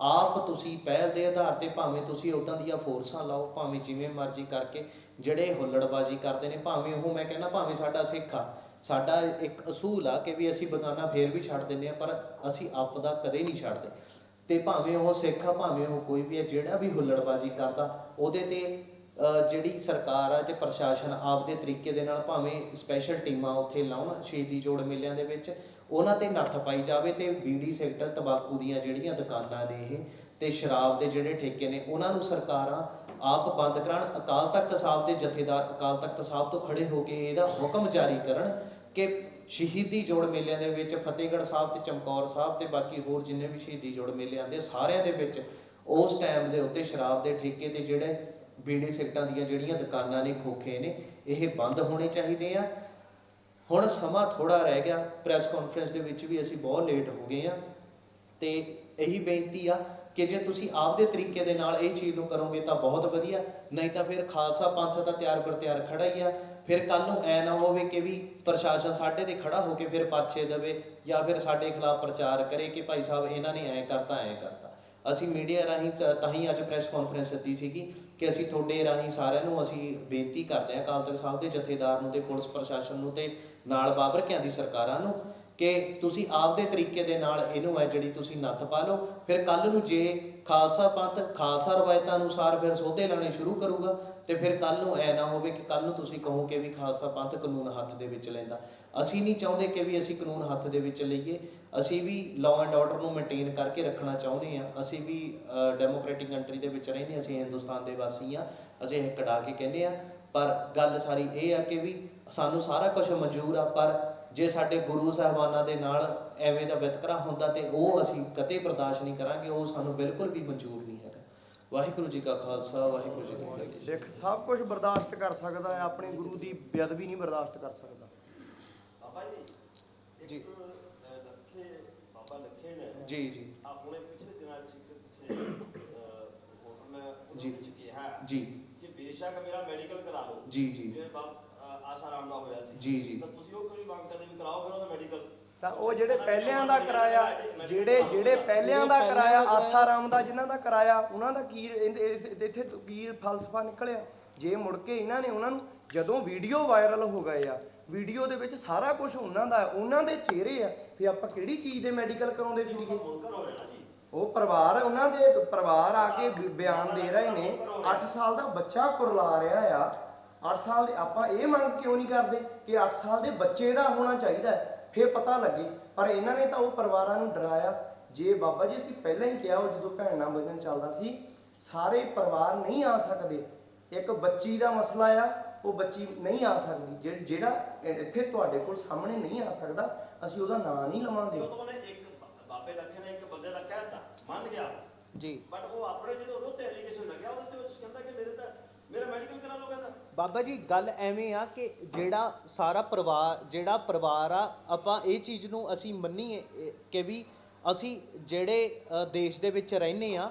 ਆਪ ਤੁਸੀਂ ਪਹਿਲ ਦੇ ਆਧਾਰ ਤੇ ਭਾਵੇਂ ਤੁਸੀਂ ਉਦਾਂ ਦੀਆਂ ਫੋਰਸਾਂ ਲਾਓ, ਭਾਵੇਂ ਜਿਵੇਂ ਮਰਜ਼ੀ ਕਰਕੇ ਜਿਹੜੇ ਹੁੱਲੜਬਾਜ਼ੀ ਕਰਦੇ ਨੇ, ਭਾਵੇਂ ਉਹ ਮੈਂ ਕਹਿੰਦਾ ਭਾਵੇਂ ਸਾਡਾ ਸਿੱਖ ਆ, ਸਾਡਾ ਇੱਕ ਅਸੂਲ ਆ ਕਿ ਵੀ ਅਸੀਂ ਬਗਾਨਾ ਫੇਰ ਵੀ ਛੱਡ ਦਿੰਦੇ ਆ ਪਰ ਅਸੀਂ ਆਪ ਦਾ ਕਦੇ ਨਹੀਂ ਛੱਡਦੇ। ਤੇ ਭਾਵੇਂ ਉਹ ਸਿੱਖ ਆ, ਭਾਵੇਂ ਉਹ ਕੋਈ ਵੀ ਆ, ਜਿਹੜਾ ਵੀ ਹੁੱਲੜਬਾਜ਼ੀ ਕਰਦਾ, ਉਹਦੇ ਤੇ ਜਿਹੜੀ ਸਰਕਾਰ ਆ ਤੇ ਪ੍ਰਸ਼ਾਸਨ ਆਪਦੇ ਤਰੀਕੇ ਦੇ ਨਾਲ ਭਾਵੇਂ ਸਪੈਸ਼ਲ ਟੀਮਾਂ ਉੱਥੇ ਲਾਉਣ ਸ਼ਹੀਦੀ ਜੋੜ ਮੇਲਿਆਂ ਦੇ ਵਿੱਚ, ਉਹਨਾਂ ਤੇ ਨੱਥ ਪਾਈ ਜਾਵੇ ਤੇ ਬੀੜੀ ਸੈਕਟਰ ਤੰਬਾਕੂ ਦੀਆਂ ਜਿਹੜੀਆਂ ਦੁਕਾਨਾਂ ਨੇ ਇਹ ਤੇ ਸ਼ਰਾਬ ਦੇ ਜਿਹੜੇ ਠੇਕੇ ਨੇ, ਉਹਨਾਂ ਨੂੰ ਸਰਕਾਰਾਂ ਆਪ ਬੰਦ ਕਰਾਉਣ। ਅਕਾਲ ਤਖਤ ਸਾਹਿਬ ਦੇ ਜਥੇਦਾਰ ਅਕਾਲ ਤਖਤ ਸਾਹਿਬ ਤੋਂ ਖੜੇ ਹੋ ਕੇ ਇਹਦਾ ਹੁਕਮ ਜਾਰੀ ਕਰਨ ਕਿ ਸ਼ਹੀਦੀ ਜੋੜ ਮੇਲਿਆਂ ਦੇ ਵਿੱਚ ਫਤਿਹਗੜ੍ਹ ਸਾਹਿਬ ਤੇ ਚਮਕੌਰ ਸਾਹਿਬ ਤੇ ਬਾਕੀ ਹੋਰ ਜਿੰਨੇ ਵੀ ਸ਼ਹੀਦੀ ਜੋੜ ਮੇਲੇ ਆਉਂਦੇ ਸਾਰਿਆਂ ਦੇ ਵਿੱਚ ਉਸ ਟਾਈਮ ਦੇ ਉੱਤੇ ਸ਼ਰਾਬ ਦੇ ਠੇਕੇ ਤੇ ਜਿਹੜੇ ਬੀੜੀ ਸਿਗਟਾਂ ਦੀਆਂ ਜਿਹੜੀਆਂ ਦੁਕਾਨਾਂ ਨੇ, ਖੋਖੇ ਨੇ, ਇਹ ਬੰਦ ਹੋਣੇ ਚਾਹੀਦੇ ਆ। ਹੁਣ ਸਮਾਂ ਥੋੜਾ ਰਹਿ ਗਿਆ, ਪ੍ਰੈਸ ਕਾਨਫਰੰਸ ਦੇ ਵਿੱਚ ਵੀ ਅਸੀਂ ਬਹੁਤ ਲੇਟ ਹੋ ਗਏ ਆ। ਤੇ ਇਹੀ ਬੇਨਤੀ ਆ ਕਿ ਜੇ ਤੁਸੀਂ ਆਪਦੇ ਤਰੀਕੇ ਦੇ ਨਾਲ ਇਹ ਚੀਜ਼ ਨੂੰ ਕਰੋਗੇ ਤਾਂ ਬਹੁਤ ਵਧੀਆ, ਨਹੀਂ ਤਾਂ ਫਿਰ ਖਾਲਸਾ ਪੰਥ ਤਾਂ ਤਿਆਰ ਪਰ ਤਿਆਰ ਖੜਾ ਹੀ ਆ। ਫਿਰ ਕੱਲ ਨੂੰ ਐ ਨਾ ਹੋਵੇ ਕਿ ਵੀ ਪ੍ਰਸ਼ਾਸਨ ਸਾਡੇ ਤੇ ਖੜਾ ਹੋ ਕੇ ਫਿਰ ਪਾਛੇ ਦੇਵੇ ਜਾਂ ਫਿਰ ਸਾਡੇ ਖਿਲਾਫ ਪ੍ਰਚਾਰ ਕਰੇ ਕਿ ਭਾਈ ਸਾਹਿਬ ਇਹਨਾਂ ਨੇ ਐ ਕਰਤਾ ਐ ਕਰਤਾ। ਅਸੀਂ ਮੀਡੀਆ ਰਾਹੀਂ ਤਾਂ ਹੀ ਅੱਜ ਪ੍ਰੈਸ ਕਾਨਫਰੰਸ ਦਿੱਤੀ ਸੀਗੀ। ਕਿ ਅਸੀਂ ਤੁਹਾਡੇ ਰਾਹੀਂ ਸਾਰਿਆਂ ਨੂੰ ਅਸੀਂ ਬੇਨਤੀ ਕਰਦੇ ਹਾਂ ਅਕਾਲ ਤਖਤ ਸਾਹਿਬ ਦੇ ਜਥੇਦਾਰ ਨੂੰ ਤੇ ਪੁਲਿਸ ਪ੍ਰਸ਼ਾਸਨ ਨੂੰ ਤੇ ਨਾਲ ਬਾਬਰਕਿਆਂ ਦੀ ਸਰਕਾਰਾਂ ਨੂੰ ਕਿ ਤੁਸੀਂ ਆਪਦੇ ਤਰੀਕੇ ਦੇ ਨਾਲ ਇਹਨੂੰ ਹੈ ਜਿਹੜੀ ਤੁਸੀਂ ਨੱਥ ਪਾ ਲਓ। ਫਿਰ ਕੱਲ ਨੂੰ ਜੇ ਖਾਲਸਾ ਪੰਥ ਖਾਲਸਾ ਰਵਾਇਤਾਂ ਅਨੁਸਾਰ ਫਿਰ ਸੋਧੇ ਲਾਣੇ ਸ਼ੁਰੂ ਕਰੂਗਾ ਤੇ ਫਿਰ ਕੱਲ ਨੂੰ ਐ ਨਾ ਹੋਵੇ ਕਿ ਕੱਲ ਨੂੰ ਤੁਸੀਂ ਕਹੋ ਕਿ ਵੀ ਖਾਲਸਾ ਪੰਥ ਕਾਨੂੰਨ ਹੱਥ ਦੇ ਵਿੱਚ ਲੈਂਦਾ। ਅਸੀਂ ਨਹੀਂ ਚਾਹੁੰਦੇ ਕਿ ਵੀ ਅਸੀਂ ਕਾਨੂੰਨ ਹੱਥ ਦੇ ਵਿੱਚ ਲਈਏ। ਅਸੀਂ ਵੀ ਲਾਅ ਐਂਡ ਆਰਡਰ ਨੂੰ ਮੇਨਟੇਨ ਕਰਕੇ ਰੱਖਣਾ ਚਾਹੁੰਦੇ ਆ ਅਸੀਂ ਵੀ ਡੈਮੋਕ੍ਰੈਟਿਕ ਕੰਟਰੀ ਦੇ ਵਿੱਚ ਰਹਿੰਦੇ ਅਸੀਂ ਹਿੰਦੁਸਤਾਨ ਦੇ ਵਾਸੀ ਆ ਅਸੀਂ ਇਹ ਕਢਾ ਕੇ ਕਹਿੰਦੇ ਆ ਪਰ ਗੱਲ ਸਾਰੀ ਇਹ ਆ ਕਿ ਵੀ ਸਾਨੂੰ ਸਾਰਾ ਕੁਝ ਮਨਜ਼ੂਰ ਆ। ਪਰ ਜੇ ਸਾਡੇ ਗੁਰੂ ਸਾਹਿਬਾਨਾਂ ਦੇ ਨਾਲ ਐਵੇਂ ਦਾ ਵਿਤਕਰਾ ਹੁੰਦਾ ਤੇ ਉਹ ਅਸੀਂ ਕਦੇ ਬਰਦਾਸ਼ਤ ਨਹੀਂ ਕਰਾਂਗੇ। ਉਹ ਸਾਨੂੰ ਬਿਲਕੁਲ ਵੀ ਮਨਜ਼ੂਰ ਵਾਹਿਗੁਰੂ ਜੀ ਕਾ ਖਾਲਸਾ ਵਾਹਿਗੁਰੂ ਜੀ ਕੀ ਫਤਿਹ। ਸਿੱਖ ਸਭ ਕੁਝ ਬਰਦਾਸ਼ਤ ਕਰ ਸਕਦਾ ਹੈ ਆਪਣੇ ਗੁਰੂ ਦੀ ਬੇਅਦਬੀ ਨਹੀਂ ਬਰਦਾਸ਼ਤ ਕਰ ਸਕਦਾ। ਬਾਬਾ ਜੀ ਜੀ। ਲੱਖੇ ਬਾਬਾ ਲੱਖੇ ਨੇ। ਜੀ ਜੀ। ਆਪਣੇ ਪਿਛਲੇ ਦਿਨਾਂ ਵਿੱਚ ਹੋਟਲ ਨੇ ਜੀ। ਕਿਹਾ ਜੀ। ਕਿ ਬੇਸ਼ੱਕ ਮੇਰਾ ਮੈਡੀਕਲ ਕਰਾ ਲਓ। ਜੀ ਜੀ। ਜੇ ਬਾਬ ਅਹ, ਆਸਾ ਰਾਮ ਦਾ ਹੋਇਆ ਸੀ। ਜੀ, ਜੀ। ਤਾਂ ਤੁਸੀਂ ਉਹ ਕੋਈ ਮੰਗ ਕਰਦੇ ਵੀ ਕਰਾਓ ਫਿਰ ਉਹਦਾ ਮੈਡੀਕਲ ਤਾਂ ਉਹ ਜਿਹੜੇ ਪਹਿਲਿਆਂ ਦਾ ਕਿਰਾਇਆ ਜਿਹੜੇ ਜਿਹੜੇ ਪਹਿਲਿਆਂ ਦਾ ਕਿਰਾਇਆ ਆਸਾਰਾਮ ਦਾ ਜਿਨ੍ਹਾਂ ਦਾ ਕਿਰਾਇਆ ਉਹਨਾਂ ਦਾ ਕੀ ਇਸ- ਇੱਥੇ ਕੀ ਫਲਸਫਾ ਨਿਕਲਿਆ? ਜੇ ਮੁੜ ਕੇ ਇਹਨਾਂ ਨੇ ਉਹਨਾਂ ਨੂੰ ਜਦੋਂ ਵੀਡੀਓ ਵਾਇਰਲ ਹੋ ਗਏ ਆ ਵੀਡੀਓ ਦੇ ਵਿੱਚ ਸਾਰਾ ਕੁਝ ਉਹਨਾਂ ਦਾ ਹੈ, ਉਹਨਾਂ ਦੇ ਚਿਹਰੇ ਆ ਫਿਰ ਆਪਾਂ ਕਿਹੜੀ ਚੀਜ਼ ਦੇ ਮੈਡੀਕਲ ਕਰਾਉਂਦੇ ਫਿਰੀਏ? ਉਹ ਪਰਿਵਾਰ ਉਹਨਾਂ ਦੇ ਪਰਿਵਾਰ ਆ ਕੇ ਬਿ- ਬਿਆਨ ਦੇ ਰਹੇ ਨੇ 8 ਸਾਲ ਦਾ ਬੱਚਾ ਕੁਰਲਾ ਰਿਹਾ ਆ 8 ਸਾਲ ਦੇ ਆਪਾਂ ਇਹ ਮੰਗ ਕਿਉਂ ਨਹੀਂ ਕਰਦੇ ਕਿ 8 ਸਾਲ ਦੇ ਬੱਚੇ ਦਾ ਹੋਣਾ ਚਾਹੀਦਾ ਹੈ, ਫਿਰ ਪਤਾ ਲੱਗੇ। ਪਰ ਇਹਨਾਂ ਨੇ ਤਾਂ ਉਹ ਪਰਿਵਾਰਾਂ ਨੂੰ ਡਰਾਇਆ। ਜੇ ਬਾਬਾ ਜੀ ਅਸੀਂ ਪਹਿਲਾਂ ਹੀ ਕਿਹਾ ਉਹ ਜਦੋਂ ਭੈਣ ਨਾਲ ਵਜਨ ਚੱਲਦਾ ਸੀ ਸਾਰੇ ਪਰਿਵਾਰ ਨਹੀਂ ਆ ਸਕਦੇ। ਇੱਕ ਬੱਚੀ ਦਾ ਮਸਲਾ ਆ ਉਹ ਬੱਚੀ ਨਹੀਂ ਆ ਸਕਦੀ। ਜਿਹ- ਜਿਹੜਾ ਇੱਥੇ ਤੁਹਾਡੇ ਕੋਲ ਸਾਹਮਣੇ ਨਹੀਂ ਆ ਸਕਦਾ ਅਸੀਂ ਉਹਦਾ ਨਾਂ ਨਹੀਂ ਲਵਾਂਗੇ ਤਾਂ ਉਹਨੇ ਇੱਕ ਬਾ- ਬਾਬੇ ਲੱਖੇ ਨੇ ਇੱਕ ਬੰਦੇ ਦਾ ਕਹਿਤਾ ਮੰਨ ਗਿਆ। ਜੀ। ਬਟ ਉਹ ਆਪਣੇ ਜਦੋਂ ਤੇ ਐਲੀਗੇਸ਼ਨ ਲੱਗਿਆ ਉਹਦੇ ਤੇ ਉਹ ਕਹਿੰਦਾ ਕਿ ਮੇਰੇ ਤਾਂ ਮੇਰਾ ਮੈਡੀਕਲ ਕਰਾ ਲਓ ਕਹਿੰਦਾ ਬਾਬਾ ਜੀ ਗੱਲ ਐਵੇਂ ਆ ਕਿ ਜਿਹੜਾ ਸਾਰਾ ਪਰਿਵਾਰ ਜਿਹੜਾ ਪਰਿਵਾਰ ਆ ਆਪਾਂ ਇਹ ਚੀਜ਼ ਨੂੰ ਅਸੀਂ ਮੰਨੀਏ ਕਿ ਵੀ ਅਸੀਂ ਜਿਹੜੇ ਅ, ਦੇਸ਼ ਦੇ ਵਿੱਚ ਰਹਿੰਦੇ ਆ